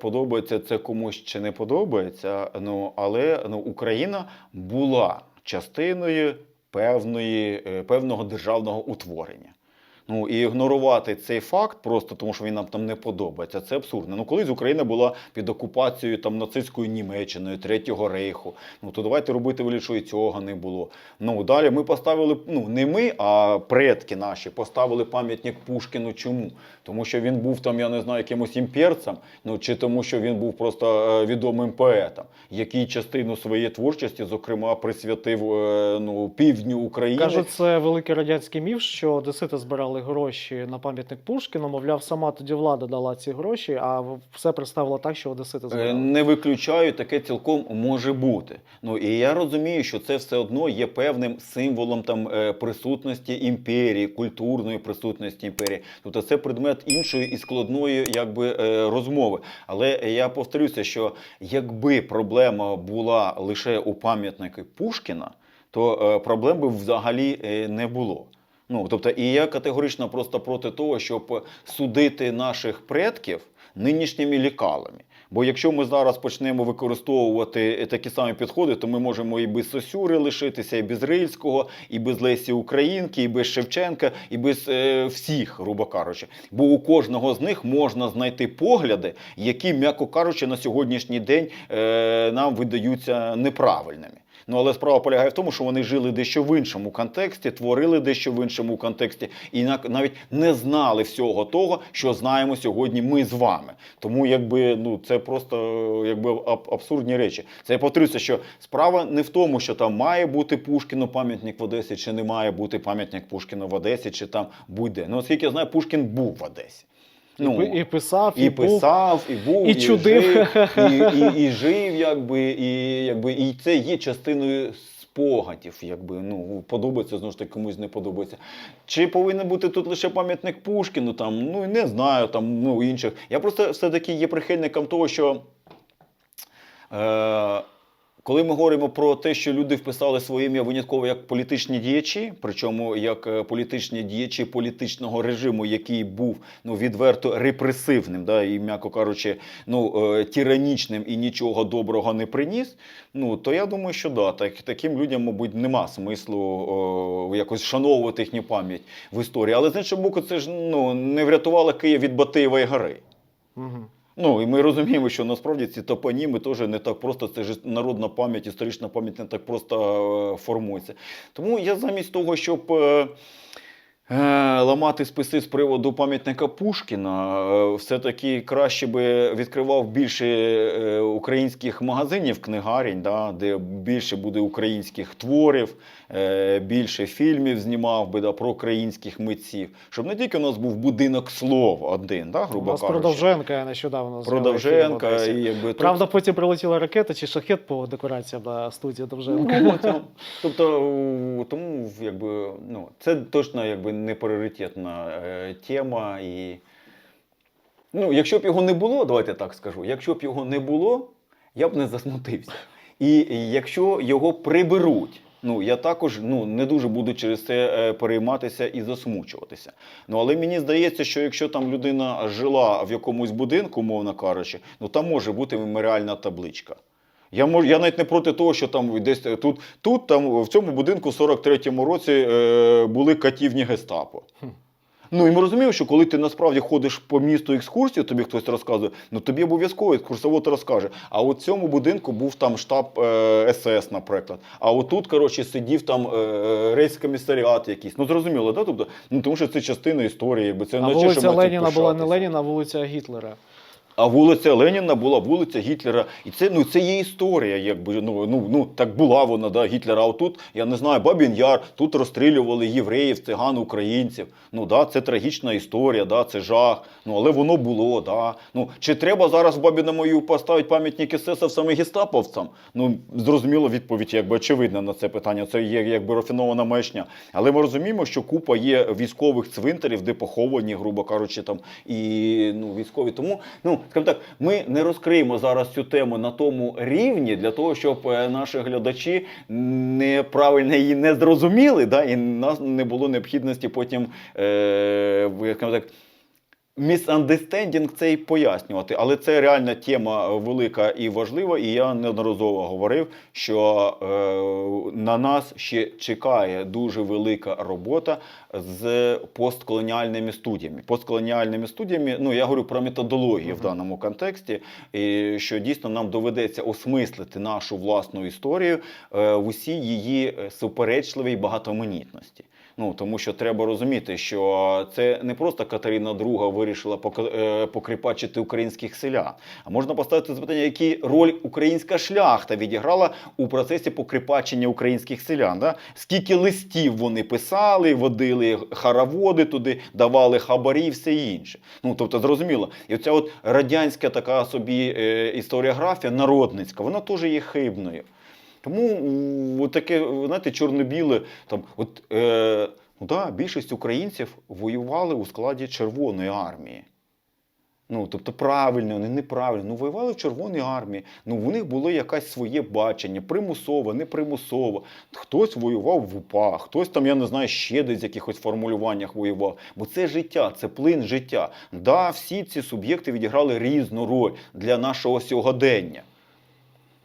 Подобається це комусь чи не подобається, ну але ну, Україна була частиною певної, е, певного державного утворення. Ну і ігнорувати цей факт просто тому, що він нам там не подобається, це абсурдно. Ну колись Україна була під окупацією там нацистською Німеччиною, Третього рейху. Ну то давайте робити вигляд, що і цього не було. Ну далі ми поставили, ну не ми, а предки наші поставили пам'ятник Пушкіну. Чому? Тому що він був там, я не знаю, якимось імперцем, ну чи тому, що він був просто е, відомим поетом, який частину своєї творчості, зокрема, присвятив е, ну півдню України. Кажуть, це великий радянський міф, що одесити збирали гроші на пам'ятник Пушкіну. Мовляв, сама тоді влада дала ці гроші, а все представило так, що одесити Е. Не виключаю, таке цілком може бути. Ну і я розумію, що це все одно є певним символом там е, присутності імперії, культурної присутності імперії. Тобто це предмет іншої і складної якби е, розмови. Але я повторюся, що якби проблема була лише у пам'ятнику Пушкіна, то проблем би взагалі не було. Ну, тобто, і я категорично просто проти того, щоб судити наших предків нинішніми лікалами. Бо якщо ми зараз почнемо використовувати такі самі підходи, то ми можемо і без Сосюри лишитися, і без Рильського, і без Лесі Українки, і без Шевченка, і без е, всіх, грубо кажучи. Бо у кожного з них можна знайти погляди, які, м'яко кажучи, на сьогоднішній день е, нам видаються неправильними. Ну але справа полягає в тому, що вони жили дещо в іншому контексті, творили дещо в іншому контексті, і на- навіть не знали всього того, що знаємо сьогодні ми з вами. Тому якби ну це просто якби аб- абсурдні речі. Це я повторюся, що справа не в тому, що там має бути Пушкіну пам'ятник в Одесі, чи не має бути пам'ятник Пушкіну в Одесі, чи там будь-де. Ну оскільки я знаю, Пушкін був в Одесі. і, і писав, і, І був. писав, і був, і чудив. жив, і, і, і жив, якби, і, якби, і це є частиною спогадів, якби, ну, подобається, знову ж таки, комусь не подобається. Чи повинен бути тут лише пам'ятник Пушкіну, там, ну, не знаю, там, ну, інших. Я просто все-таки є прихильником того, що е, коли ми говоримо про те, що люди вписали своє ім'я винятково як політичні діячі, причому як е, політичні діячі політичного режиму, який був ну відверто репресивним, да, і м'яко кажучи, ну е, тиранічним і нічого доброго не приніс. Ну то я думаю, що да, так, таким людям, мабуть, нема смислу о, якось вшановувати їхню пам'ять в історії. Але з іншого боку, це ж ну не врятувало Київ від Батиєвої гори. Мгм. Ну і ми розуміємо, що насправді ці топоніми теж не так просто. Це ж народна пам'ять, історична пам'ять не так просто е, формується. Тому я замість того, щоб. Е, Ламати списи з приводу пам'ятника Пушкіна, е, все-таки краще би відкривав більше е, українських магазинів, книгарень, да, де більше буде українських творів, більше фільмів знімав би да, про українських митців. Щоб не тільки у нас був будинок слов один, да, У грубо нас кажучи. Продовженка нещодавно зняли Про фільм в Довженка, Одесі. і якби тут- Правда, потім прилетіла ракета чи шахет по декораціям на студії Довженка. Ну, тобто, тому якби, ну, це точно якби не пріоритетна е, тема. І, ну, якщо б його не було, давайте так скажу, якщо б його не було, я б не засмутився. І якщо його приберуть, ну я також ну, не дуже буду через це е, перейматися і засмучуватися. Ну але мені здається, що якщо там людина жила в якомусь будинку, мовно кажучи, ну там може бути меморіальна табличка. Я мож, я навіть не проти того, що там десь е, тут, тут там в цьому будинку в 43-му році е, були катівні гестапо. Ну і ми розуміємо, що коли ти насправді ходиш по місту екскурсію, тобі хтось розказує, ну тобі обов'язково екскурсовод розкаже. А от в цьому будинку був там штаб е, СС, наприклад. А отут, коротше, сидів там е, рейськомісаріат якийсь. Ну зрозуміло, да? Тобто, ну тому що це частина історії, якби це А не вулиця Леніна була не. Леніна, а вулиця Гітлера. А вулиця Леніна була вулиця Гітлера. І це, ну, це є історія, якби ну, ну, ну так була вона, да, Гітлера. А отут, я не знаю, Бабін Яр, тут розстрілювали євреїв, циган, українців. Ну да, це трагічна історія, да, це жах. Ну але воно було, да. Ну чи треба зараз в Бабіному Ю поставити пам'ятник СС саме гестаповцям? Ну зрозуміло, відповідь, якби очевидна на це питання. Це є якби рафінована маячня. Але ми розуміємо, що купа є військових цвинтарів, де поховані, грубо кажучи, там і ну військові. Тому ну скажімо так, ми не розкриємо зараз цю тему на тому рівні для того, щоб е, наші глядачі неправильно її не зрозуміли, да, і нас не було необхідності потім е, скажімо так. Місандестендінг це і пояснювати, але це реальна тема велика і важлива. І я неодноразово говорив, що е, на нас ще чекає дуже велика робота з постколоніальними студіями. Постколоніальними студіями, ну я говорю про методологію в даному контексті, і що дійсно нам доведеться осмислити нашу власну історію е, в усій її е, суперечливій багатоманітності. Ну тому що треба розуміти, що це не просто Катерина II вирішила е, покріпачити українських селян. А можна поставити запитання, які роль українська шляхта відіграла у процесі покріпачення українських селян. Да? Скільки листів вони писали, водили хараводи туди, давали хабарі і все інше. Ну тобто, зрозуміло, і оця от радянська така собі е, історіографія народницька, вона теж є хибною. Тому таке, знаєте, чорно-біле, там, от, е, ну, да, більшість українців воювали у складі Червоної армії. Ну, тобто правильно, вони неправильно. Ну, воювали в Червоній армії. Ну, у них було якесь своє бачення, примусово, непримусово. Хтось воював в УПА, хтось там, я не знаю, ще десь в якихось формулюваннях воював. Бо це життя, це плин життя. Да, всі ці суб'єкти відіграли різну роль для нашого сьогодення.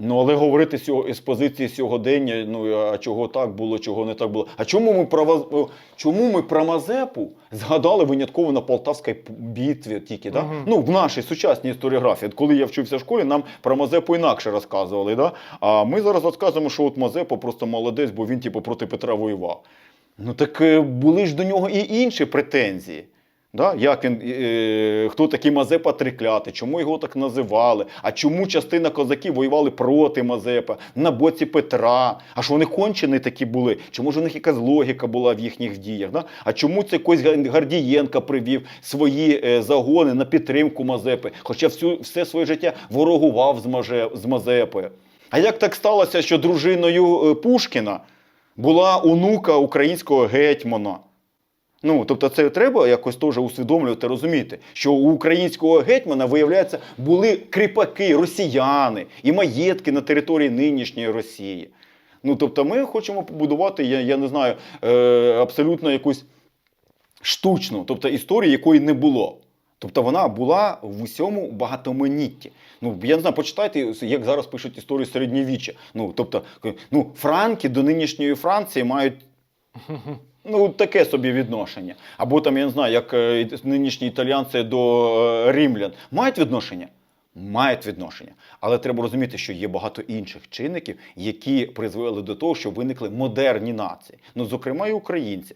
Ну, але говорити з позиції сьогодення, ну а чого так було, чого не так було. А чому ми про чому ми про Мазепу згадали винятково на Полтавській битві тільки? Да? Мгм. Ну, в нашій сучасній історіографії. От Коли я вчився в школі, нам про Мазепу інакше розказували. Да? А ми зараз розказуємо, що от Мазепа просто молодець, бо він типу проти Петра воював. Ну так е, були ж до нього і інші претензії. Да? Як він, е, хто такий Мазепа Трикляти, чому його так називали? А чому частина козаків воювали проти Мазепа, на боці Петра? А що вони кончені такі були? Чому ж у них якась логіка була в їхніх діях? Да? А чому це якось Гардієнка привів свої е, загони на підтримку Мазепи, хоча всю, все своє життя ворогував з, Маже, з Мазепою? А як так сталося, що дружиною е, Пушкіна була онука українського гетьмана? Ну, тобто, це треба якось теж усвідомлювати, розуміти, що у українського гетьмана, виявляється, були кріпаки, росіяни і маєтки на території нинішньої Росії. Ну, тобто, ми хочемо побудувати, я, я не знаю, е, абсолютно якусь штучну, тобто історію, якої не було. Тобто вона була в усьому багатоманітті. Ну, я не знаю, почитайте, як зараз пишуть історію середньовіччя. Ну, тобто, ну, франки до нинішньої Франції мають Ну, таке собі відношення. Або там, я не знаю, як е, нинішні італіянці до рімлян. римлян. Мають відношення? Мають відношення. Але треба розуміти, що є багато інших чинників, які призвели до того, що виникли модерні нації. Ну, зокрема, і українці.